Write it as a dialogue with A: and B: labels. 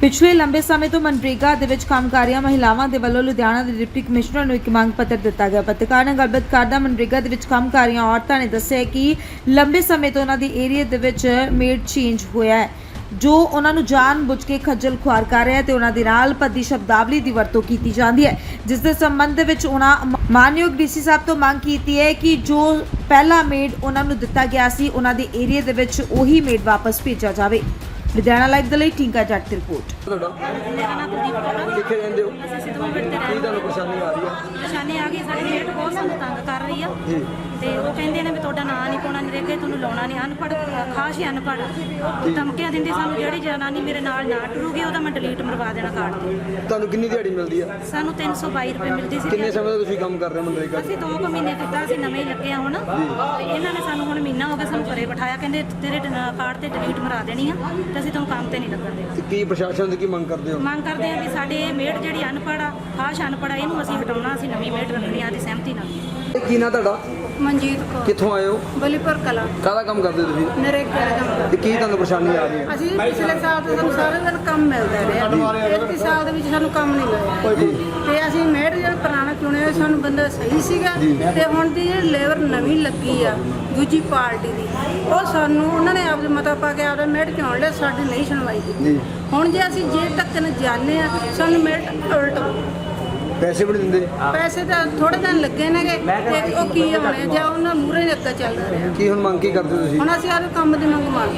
A: ਪਿਛਲੇ ਲੰਬੇ ਸਮੇਂ ਤੋਂ ਮਨਰੇਗਾ ਦੇ ਵਿੱਚ ਕੰਮ ਕਰ ਰਹੀਆਂ ਮਹਿਲਾਵਾਂ ਦੇ ਵੱਲੋਂ ਲੁਧਿਆਣਾ ਦੇ ਡਿਪਟੀ ਕਮਿਸ਼ਨਰ ਨੂੰ ਇੱਕ ਮੰਗ ਪੱਤਰ ਦਿੱਤਾ ਗਿਆ। ਪੱਤਰਕਾਰ ਨਾਲ ਗੱਲਬਾਤ ਕਰਦਾ ਮਨਰੇਗਾ ਦੇ ਵਿੱਚ ਕੰਮ ਕਰ ਰਹੀਆਂ ਔਰਤਾਂ ਨੇ ਦੱਸਿਆ ਕਿ ਲੰਬੇ ਸਮੇਂ ਤੋਂ ਉਹਨਾਂ ਦੀ ਏਰੀਆ ਦੇ ਵਿੱਚ ਮੇਡ ਚੇਂਜ ਹੋਇਆ ਹੈ। ਜੋ ਉਹਨਾਂ ਨੂੰ ਜਾਣ ਬੁੱਝ ਕੇ ਖੱਜਲ ਖੁਆਰ ਕਰ ਰਿਹਾ ਹੈ ਤੇ ਉਹਨਾਂ ਦੇ ਨਾਲ ਭੱਦੀ ਸ਼ਬਦਾਵਲੀ ਦੀ ਵਰਤੋਂ ਕੀਤੀ ਜਾਂਦੀ ਹੈ। ਜਿਸ ਦੇ ਸੰਬੰਧ ਦੇ ਵਿੱਚ ਉਹਨਾਂ ਮ- ਮਾਨਯੋਗ ਡੀਸੀ ਸਾਹਿਬ ਤੋਂ ਮੰਗ ਕੀਤੀ ਹੈ ਕਿ ਜੋ ਪਹਿਲਾ ਮੇਡ ਉਹਨਾਂ ਨੂੰ ਦਿੱਤਾ ਗਿਆ ਸੀ, ਉਹਨਾਂ ਦੇ ਏਰੀਆ ਦੇ ਵਿੱਚ ਉਹੀ ਮੇਡ ਵਾਪਸ ਭੇਜਿਆ ਜਾਵੇ। ਲੁਧਿਆਣਾ ਲਾਈਵ ਦੇ ਲਈ ਟਿੰਕਾ ਜੱਟ ਦੀ ਰਿਪੋਰਟ।
B: ਤੁਹਾਡਾ?
C: ਮੇਰਾ ਨਾਮ ਕੁਲਦੀਪ ਕੌਰ ਆ।
B: ਕਿੱਥੇ ਰਹਿੰਦੇ ਹੋ?
C: ਅਸੀਂ ਸਿੱਧੂ ਪਿੰਡ ਤੇ
B: ਕੀ
C: ਰਹਿੰਦੇ
B: ਤੁਹਾਨੂੰ ਪਰੇਸ਼ਾਨੀ ਆ ਰਹੀ ਆ
C: ਪਰੇਸ਼ਾਨੀ ਆ ਗਈ ਸਾਡੀ ਰੇਟ ਬਹੁਤ ਸਾਨੂੰ ਤੰਗ ਕਰ ਰਹੀ ਆ।
B: ਜੀ।
C: ਤੇ ਉਹ ਕਹਿੰਦੇ ਨੇ ਵੀ ਤੁਹਾਡਾ ਨਾਂ ਨਹੀਂ ਪਾਉਣਾ ਨਰੇਗੇ ਤੁਹਾਨੂੰ ਲਾਉਣਾ ਨਹੀਂ। ਅਨਪੜ੍ਹ ਖਾਸ ਹੀ ਅਨਪੜ੍ਹ ਆ। ਧਮਕੀਆਂ ਦਿੰਦੀ ਸਾਨੂੰ ਜਿਹੜੀ ਜਨਾਨੀ ਮੇਰੇ ਨਾਲ ਨਾ ਟੁਰੂਗੀ ਉਹਦਾ ਮੈਂ ਡਿਲੀਟ ਮਰਵਾ ਦੇਣਾ ਕਾਰਡ ਤੇ।
B: ਤੁਹਾਨੂੰ ਕਿੰਨੀ ਦਿਹਾੜੀ ਮਿਲਦੀ ਆ?
C: ਸਾਨੂੰ 322 ਰੁਪਏ ਮਿਲਦੀ ਸੀ।
B: ਕਿੰਨੇ ਸਮੇਂ ਤੋਂ ਤੁਸੀਂ ਕੰਮ ਕਰ ਰਹੇ ਹੋ ਮਨਰੇਗਾ 'ਚ?
C: ਅਸੀਂ 2 ਕੁ ਮਹੀਨੇ ਕੀਤਾ ਅਸੀਂ ਨਵੇਂ ਹੀ ਲੱਗੇ ਆ ਹੁਣ। ਤੇ ਇਹਨਾਂ ਨੇ ਸਾਨੂੰ ਹੁਣ ਮਹੀਨਾ ਹੋ ਗਿਆ ਸਾਨੂੰ ਘਰੇ ਬਿਠਾਇਆ। ਕਹਿੰਦੇ ਤੇਰੇ ਕਾਰਡ ਤੇ ਡਿਲੀਟ ਮਰਾ ਦੇਣੀ ਆ ਤੇ ਅਸੀਂ ਤੁਹਾਨੂੰ ਕੰਮ ਤੇ ਨਹੀਂ ਲੱਗਣ ਦੇ
B: ਤੇ ਕੀ ਪ੍ਰਸ਼ਾਸਨ ਦੀ ਕੀ ਮੰਗ ਕਰਦੇ ਹੋ?
C: ਮੰਗ ਕਰਦੇ ਆ ਵੀ ਸਾਡੇ ਮੇਡ ਜਿਹੜੀ ਅਨਪੜ੍ਹ ਆ ਖਾਸ ਅਨਪੜ੍ਹ ਆ ਇਹਨੂੰ ਅਸੀਂ ਹਟਾਉਣਾ ਅਸੀਂ ਨਵੀਂ ਮੇਡ ਰੱਖਣੀ ਆ ਦੀ ਸਹਿਮਤੀ ਨਾਲ।
B: ਇਹ ਕੀ ਨਾ ਤੁਹਾਡਾ?
D: ਮਨਜੀਤ ਕੌਰ।
B: ਕਿੱਥੋਂ ਆਏ ਹੋ?
D: ਬਲੀਪੁਰ ਕਲਾ।
B: ਕਾਹਦਾ ਕੰਮ ਕਰਦੇ ਤੁਸੀਂ?
D: ਨਰੇਗਾ ਦਾ ਕੰਮ।
B: ਤੇ ਕੀ ਤੁਹਾਨੂੰ ਪਰੇਸ਼ਾਨੀ ਆ ਰਹੀ ਹੈ?
D: ਅਸੀਂ ਪਿਛਲੇ ਸਾਲ ਤੋਂ ਸਾਨੂੰ ਸਾਰੇ ਦਿਨ ਕੰਮ ਮਿਲਦਾ ਰਿਹਾ। ਇੱਕ ਸਾਲ ਦੇ ਵਿੱਚ ਸਾਨੂੰ ਕੰਮ ਨਹੀਂ ਮਿਲਿਆ। ਤੇ ਅਸੀਂ ਮੇਡ ਜਿਹੜਾ ਹੋਇਆ, ਸਾਨੂੰ ਬੰਦਾ ਸਹੀ ਸੀਗਾ ਤੇ ਹੁਣ ਦੀ ਜਿਹੜੀ ਲੇਬਰ ਨਵੀਂ ਲੱਗੀ ਆ ਦੂਜੀ ਪਾਰਟੀ ਦੀ ਉਹ ਸਾਨੂੰ ਉਹਨਾਂ ਨੇ ਆਪਦੇ ਮਤਾ ਪਾ ਕੇ ਆਪਦਾ ਮੇਡ ਚੁਣ ਲਿਆ ਸਾਡੀ ਨਹੀਂ ਸੁਣਵਾਈ ਕੀਤੀ।
B: ਜੀ।
D: ਹੁਣ ਜੇ ਅਸੀਂ ਜੇ ਤੱਕ ਨ ਜਾਣੇ ਆ ਸਾਨੂੰ ਮੇਡ ਉਲਟ
B: ਪੈਸੇ ਵੀ ਦਿੰਦੇ।
D: ਪੈਸੇ ਤਾਂ ਥੋੜੇ ਦਿਨ ਲੱਗੇ ਨੇਗੇ ਤੇ ਉਹ ਕੀ ਹੋਣੇ ਜਾਂ ਉਹਨਾਂ ਮੂਰੇ ਲੱਗਾ ਚੱਲ ਰਿਹਾ।
B: ਕੀ ਹੁਣ ਮੰਗ ਕੀ ਕਰਦੇ ਤੁਸੀਂ?
D: ਹੁਣ ਅਸੀਂ ਆਹ ਕੰਮ ਦੀ ਮੰਗ ਮੰਗ